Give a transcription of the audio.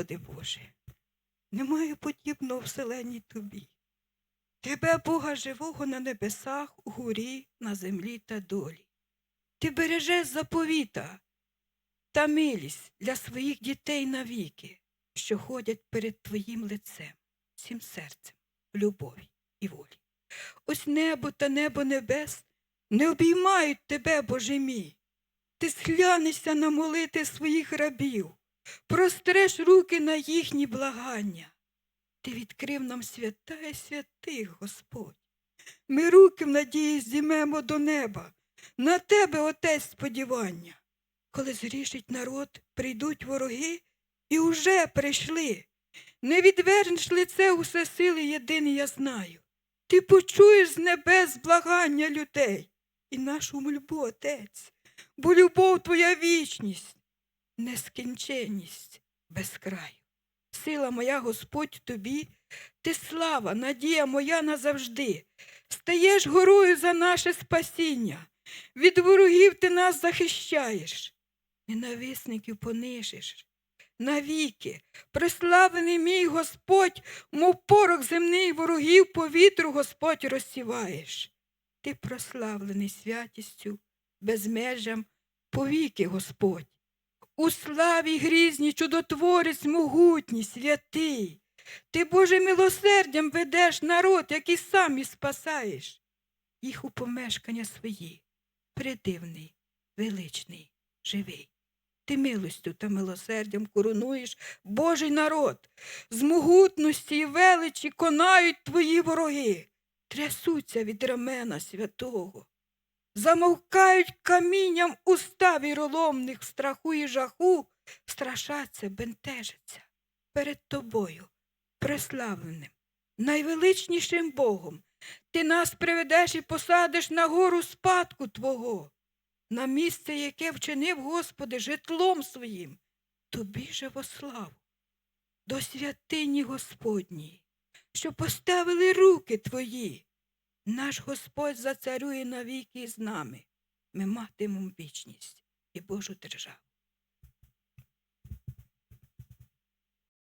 Господи Боже, немає подібного вселенні Тобі. Тебе, Бога живого на небесах, у горі, на землі та долі. Ти бережеш заповіта та милість для своїх дітей навіки, що ходять перед Твоїм лицем, всім серцем, любові і волі. Ось небо та небо небес не обіймають тебе, Боже мій. Ти сглянешся на молити своїх рабів, простреш руки на їхні благання. Ти відкрив нам святая святих, Господь. Ми руки в надії здіймемо до неба, на тебе, Отець, сподівання. Коли зрішить народ, прийдуть вороги і уже прийшли. Не відвернеш лице усе сили єдиний, я знаю. Ти почуєш з небес благання людей і нашу мольбу, Отець, бо любов твоя вічність, нескінченність без краю. Сила моя, Господь, тобі, ти слава, надія моя назавжди. Стаєш горою за наше спасіння, від ворогів ти нас захищаєш, ненависників понижиш. Навіки, прославлений мій Господь, мов порох земний ворогів по вітру Господь розсіваєш. Ти прославлений святістю, безмежам повіки, Господь. У славі грізні чудотворець могутній, святий. Ти, Боже, милосердям ведеш народ, який сам і спасаєш. Їх у помешкання свої, придивний, величний, живий. Ти милостю та милосердям коронуєш Божий народ, з могутності і величі конають твої вороги, трясуться від рамена святого, замовкають камінням уста віроломних страху і жаху, страшаться, бентежаться перед тобою, преславленим, найвеличнішим Богом. Ти нас приведеш і посадиш на гору спадку Твого, на місце, яке вчинив, Господи, житлом своїм, тобі же во славу, до святині Господній, що поставили руки Твої. Наш Господь зацарює навіки з нами. Ми матимемо вічність і Божу державу.